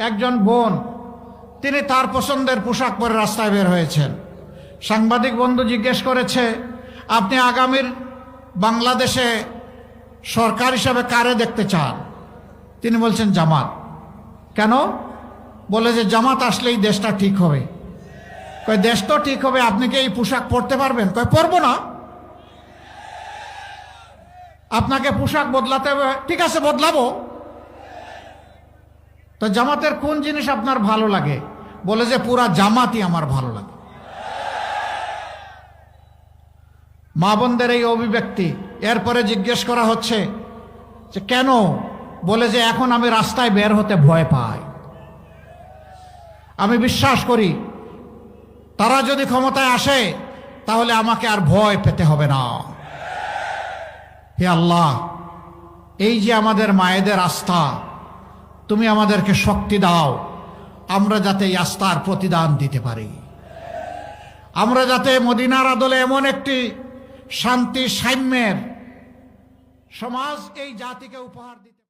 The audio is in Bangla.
একজন বোন, তিনি তার পছন্দের পোশাক পরে রাস্তায় বের হয়েছেন। সাংবাদিক বন্ধু জিজ্ঞেস করেছে, আপনি আগামীর বাংলাদেশে সরকার হিসাবে কারে দেখতে চান? তিনি বলছেন, জামাত। কেন? বলে যে জামাত আসলেই দেশটা ঠিক হবে। কয়, দেশ তো ঠিক হবে, আপনি কি এই পোশাক পরতে পারবেন? কয়, পরবো না। আপনাকে পোশাক বদলাতে হবে, ঠিক আছে, বদলাবো। তো জামাতের কোন জিনিস আপনার ভালো লাগে? বলে যে পুরা জামাতই আমার ভালো লাগে। মা বোনদের এই অভিব্যক্তি। এরপরে জিজ্ঞেস করা হচ্ছে যে কেন? বলে যে এখন আমি রাস্তায় বের হতে ভয় পাই। আমি বিশ্বাস করি, তারা যদি ক্ষমতায় আসে, তাহলে আমাকে আর ভয় পেতে হবে না। হে আল্লাহ, এই যে আমাদের মায়েদের আস্থা তুমি আমাদেরকে শক্তি দাও। আমরা যাতে আস্থার প্রতিদান দিতে পারি। আমরা যাতে মদিনার আদলে এমন একটি শান্তি, সাম্যের সমাজ এই জাতিকে উপহার দিতে